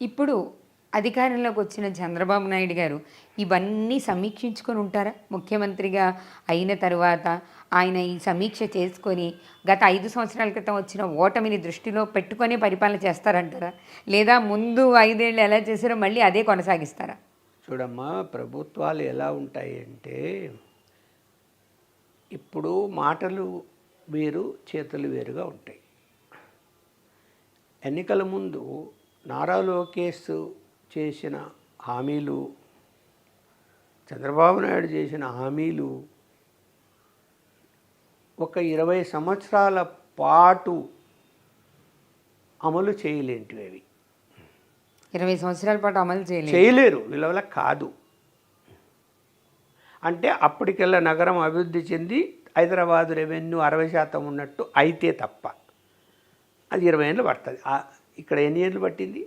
ఇప్పుడు అధికారంలోకి వచ్చిన చంద్రబాబు నాయుడు గారు ఇవన్నీ సమీక్షించుకొని ఉంటారా? ముఖ్యమంత్రిగా అయిన తరువాత ఆయన ఈ సమీక్ష చేసుకొని గత ఐదు సంవత్సరాల క్రితం వచ్చిన ఓటమిని దృష్టిలో పెట్టుకొని పరిపాలన చేస్తారంటారా? లేదా ముందు ఐదేళ్ళు ఎలా చేశారో మళ్ళీ అదే కొనసాగిస్తారా? చూడమ్మా ప్రభుత్వాలు ఎలా ఉంటాయి అంటే ఇప్పుడు మాటలు వేరు చేతులు వేరుగా ఉంటాయి. ఎన్నికల ముందు నారా లోకేష్ చేసిన హామీలు చంద్రబాబు నాయుడు చేసిన హామీలు ఒక ఇరవై సంవత్సరాల పాటు అమలు చేయలేంటివి అవి ఇరవై సంవత్సరాల పాటు అమలు చేయలేదు. చేయలేరు వీళ్ళ కాదు. అంటే అప్పటికెల్లా నగరం అభివృద్ధి చెంది హైదరాబాద్ రెవెన్యూ అరవై శాతం ఉన్నట్టు అయితే తప్ప అది ఇరవై ఏళ్ళు పడుతుంది. ఇక్కడ ఎన్ని ఏళ్ళు పట్టింది?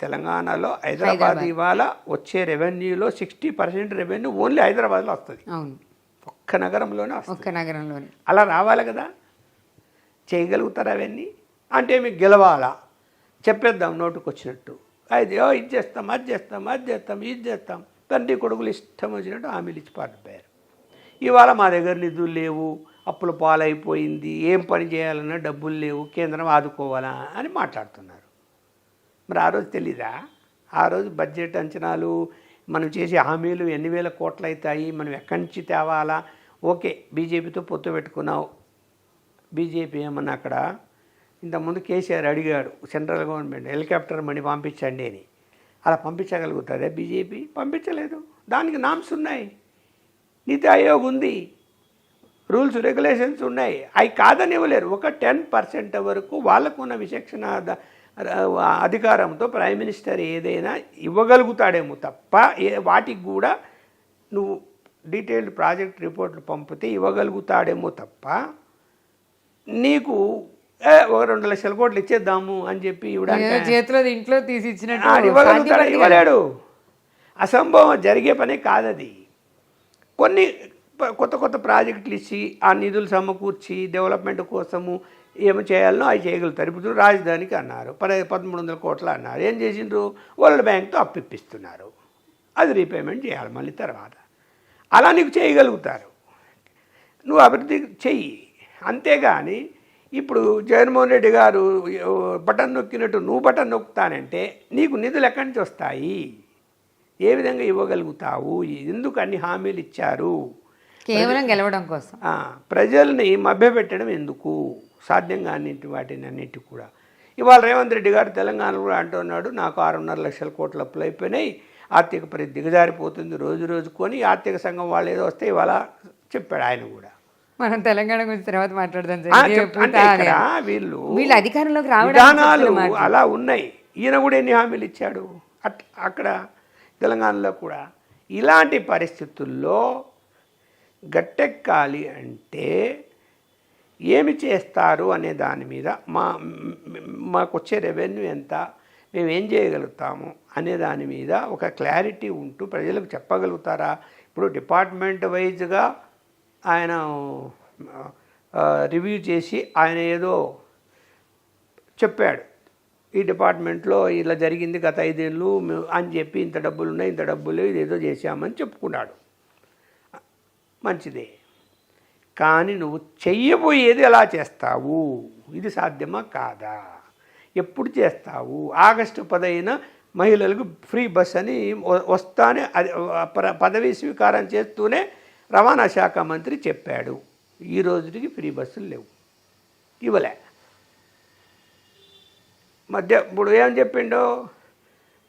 తెలంగాణలో హైదరాబాద్. ఇవాళ వచ్చే రెవెన్యూలో సిక్స్టీ పర్సెంట్ రెవెన్యూ ఓన్లీ హైదరాబాద్లో వస్తుంది. అవును. ఒక్క నగరంలోనే ఒక్క నగరంలోనే. అలా రావాలి కదా? చేయగలుగుతారు అవన్నీ? అంటే మీకు గెలవాలా? చెప్పేద్దాం నోటుకు వచ్చినట్టు అయితే "ఓ, ఇది చేస్తాం అది చేస్తాం అది చేస్తాం ఇది చేస్తాం. తండ్రి కొడుకులు ఇష్టం వచ్చినట్టు హామీలు ఇచ్చి పారిపోయారు. ఇవాళ మా దగ్గర నిధులు లేవు. అప్పుల పాలైపోయింది ఏం పని చేయాలన్నా డబ్బులు లేవు కేంద్రం ఆదుకోవాలా అని మాట్లాడుతున్నారు. మరి ఆ రోజు తెలీదా? ఆ రోజు బడ్జెట్ అంచనాలు మనం చేసే హామీలు ఎన్ని వేల కోట్లు అవుతాయి మనం ఎక్కడి నుంచి తేవాలా? ఓకే బీజేపీతో పొత్తు పెట్టుకున్నావు. బీజేపీ ఏమన్నా అక్కడ? ఇంతకుముందు కేసీఆర్ అడిగాడు సెంట్రల్ గవర్నమెంట్ హెలికాప్టర్ మనీ పంపించండి అని. అలా పంపించగలుగుతారే బీజేపీ? పంపించలేదు. దానికి నామ్స్ ఉన్నాయి. నీతి ఆయోగ్ ఉంది. రూల్స్ రెగ్యులేషన్స్ ఉన్నాయి. అవి కాదని ఇవ్వలేరు. ఒక టెన్ పర్సెంట్ వరకు వాళ్ళకున్న విచక్షణ అధికారంతో ప్రైమ్ మినిస్టర్ ఏదైనా ఇవ్వగలుగుతాడేమో తప్ప ఏ వాటికి కూడా నువ్వు డీటెయిల్డ్ ప్రాజెక్ట్ రిపోర్ట్లు పంపితే ఇవ్వగలుగుతాడేమో తప్ప నీకు ఒక రెండు లక్షల కోట్లు ఇచ్చేద్దాము అని చెప్పి చేతిలో ఇంట్లో తీసి ఇచ్చినట్టు ఇవ్వగలుగుతాడా. ఇవ్వలేడు. అసంభవం జరిగే పనే కాదది. కొన్ని కొత్త కొత్త ప్రాజెక్టులు ఇచ్చి ఆ నిధులు సమకూర్చి డెవలప్మెంట్ కోసము ఏమి చేయాలనో అవి చేయగలుగుతారు. ఇప్పుడు రాజధానికి అన్నారు పద పదమూడు వందల కోట్లు అన్నారు. ఏం చేసిండ్రు? వరల్డ్ బ్యాంక్తో అప్పిప్పిస్తున్నారు అది రీపేమెంట్ చేయాలి మళ్ళీ తర్వాత. అలా నీకు చేయగలుగుతారు. నువ్వు అభివృద్ధి చెయ్యి. అంతేగాని ఇప్పుడు జగన్మోహన్ రెడ్డి గారు బటన్ నొక్కినట్టు నువ్వు బటన్ నొక్కుతానంటే నీకు నిధులు ఎక్కడి నుంచి వస్తాయి? ఏ విధంగా ఇవ్వగలుగుతావు? ఎందుకు అన్ని హామీలు ఇచ్చారు? కేవలం గెలవడం కోసం. ప్రజల్ని మభ్యపెట్టడం ఎందుకు? సాధ్యం కానిటి వాటిని అన్నిటి కూడా. ఇవాళ రేవంత్ రెడ్డి గారు తెలంగాణలో కూడా అంటున్నాడు నాకు ఆరున్నర లక్షల కోట్ల అప్పులు అయిపోయినాయి ఆర్థిక పరిస్థితి దిగజారిపోతుంది రోజు రోజుకొని ఆర్థిక సంఘం వాళ్ళు ఏదో వస్తే ఇవాళ చెప్పాడు ఆయన కూడా. మనం తెలంగాణ గురించి తర్వాత మాట్లాడదాం. వీళ్ళు వీళ్ళు అధికారంలోకి మాటలు. అలా ఉన్నాయి. ఈయన కూడా ఎన్ని హామీలు ఇచ్చాడు? అట్ అక్కడ తెలంగాణలో కూడా. ఇలాంటి పరిస్థితుల్లో గట్టెక్కాలి అంటే ఏమి చేస్తారు అనే దాని మీద మా మాకు వచ్చే రెవెన్యూ ఎంత మేము ఏం చేయగలుగుతాము అనే దాని మీద ఒక క్లారిటీ ఉంటూ ప్రజలకు చెప్పగలుగుతారా? ఇప్పుడు డిపార్ట్మెంట్ వైజ్గా ఆయన రివ్యూ చేసి ఆయన ఏదో చెప్పాడు. ఈ డిపార్ట్మెంట్లో ఇలా జరిగింది గత ఐదేళ్ళు అని చెప్పి ఇంత డబ్బులు ఉన్నాయి ఇంత డబ్బులు ఇదేదో చేశామని చెప్పుకున్నాడు. మంచిదే. కానీ నువ్వు చెయ్యబోయేది ఎలా చేస్తావు? ఇది సాధ్యమా కాదా? ఎప్పుడు చేస్తావు? ఆగస్టు పదైన మహిళలకు ఫ్రీ బస్ అని వస్తానే అది ప- పదవీ స్వీకారం చేస్తూనే రవాణా శాఖ మంత్రి చెప్పాడు. ఈ రోజుకి ఫ్రీ బస్సులు లేవు. ఇవ్వలే. మద్య ఇప్పుడు ఏం చెప్పిండో?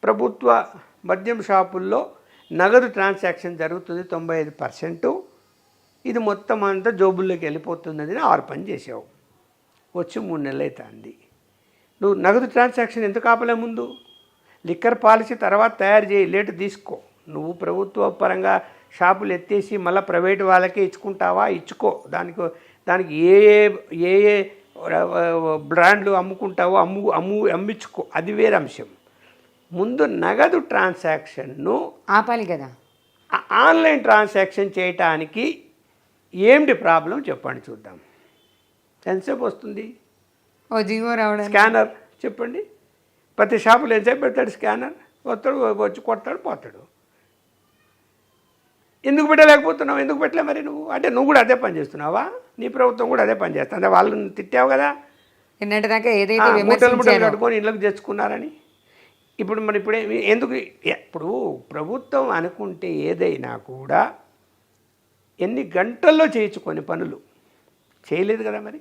ప్రభుత్వ మద్యం షాపుల్లో నగదు ట్రాన్సాక్షన్ జరుగుతుంది తొంభై ఐదు పర్సెంటు. ఇది మొత్తం అంతా జోబుల్లోకి వెళ్ళిపోతున్నది ఆరు పని చేసావు వచ్చి మూడు నెలలు అవుతుంది నువ్వు నగదు ట్రాన్సాక్షన్ ఎందుకు ఆపలే ముందు? లిక్కర్ పాలసీ తర్వాత తయారు చేయి లేటు తీసుకో. నువ్వు ప్రభుత్వ పరంగా షాపులు ఎత్తేసి మళ్ళీ ప్రైవేట్ వాళ్ళకే ఇచ్చుకుంటావా? ఇచ్చుకో. దానికి దానికి ఏ ఏ ఏ ఏ బ్రాండ్లు అమ్ముకుంటావో అమ్ము అమ్ము అమ్మించుకో. అది వేరే అంశం. ముందు నగదు ట్రాన్సాక్షన్ను ఆపాలి కదా. ఆ- ఆన్లైన్ ట్రాన్సాక్షన్ చేయటానికి ఏమిటి ప్రాబ్లం చెప్పండి చూద్దాం. ఎంతసేపు వస్తుంది? ఓ రావడం స్కానర్ చెప్పండి. ప్రతి షాపులో ఎంతసేపు పెడతాడు స్కానర్? వస్తాడు వచ్చి కొడతాడు పోతాడు. ఎందుకు పెట్టలేకపోతున్నావు? ఎందుకు పెట్టలే మరి నువ్వు? అంటే నువ్వు కూడా అదే పని చేస్తున్నావా? నీ ప్రభుత్వం కూడా అదే పని చేస్తుంది. వాళ్ళని తిట్టావు కదా? నిన్నటిదాకా ఏదైతే మూటలు మూటలు విమర్శించారో. కట్టుకొని ఇళ్ళకి తెచ్చుకున్నారని. ఇప్పుడు మరి ఇప్పుడే ఎందుకు? ఇప్పుడు ప్రభుత్వం అనుకుంటే ఏదైనా కూడా ఎన్ని గంటల్లో చేయించుకొని పనులు? చేయలేదు కదా మరి?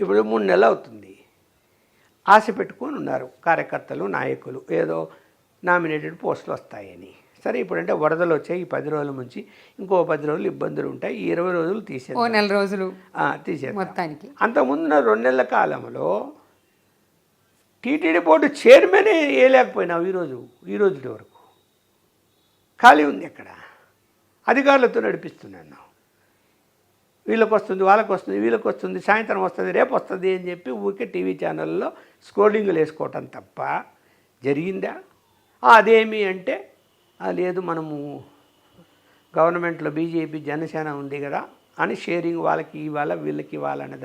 ఇప్పుడు మూడు నెలలు అవుతుంది. ఆశ పెట్టుకొని ఉన్నారు కార్యకర్తలు నాయకులు. ఏదో నామినేటెడ్ పోస్టులు వస్తాయని. సరే ఇప్పుడంటే వరదలు వచ్చాయి. ఈ పది రోజుల నుంచి ఇంకో పది రోజులు ఇబ్బందులు ఉంటాయి. ఈ ఇరవై రోజులు ఓ తీసేది నెల రోజులు తీసేది మొత్తానికి. అంతకుముందున్న రెండు నెలల కాలంలో టీటీడీ బోర్డు చైర్మనే వేయలేకపోయినావు ఈరోజు ఈ రోజు వరకు. ఖాళీ ఉంది అక్కడ అధికారులతో నడిపిస్తున్నాను వీళ్ళకి వస్తుంది వాళ్ళకి వస్తుంది వీళ్ళకి వస్తుంది సాయంత్రం వస్తుంది రేపు వస్తుంది అని చెప్పి ఊరికే టీవీ ఛానల్లో స్కోర్డింగ్లు వేసుకోవటం తప్ప జరిగిందా? అదేమి అంటే లేదు మనము గవర్నమెంట్లో బీజేపీ జనసేన ఉంది కదా అని షేరింగ్ వాళ్ళకి ఇవ్వాలా వీళ్ళకి ఇవ్వాలనే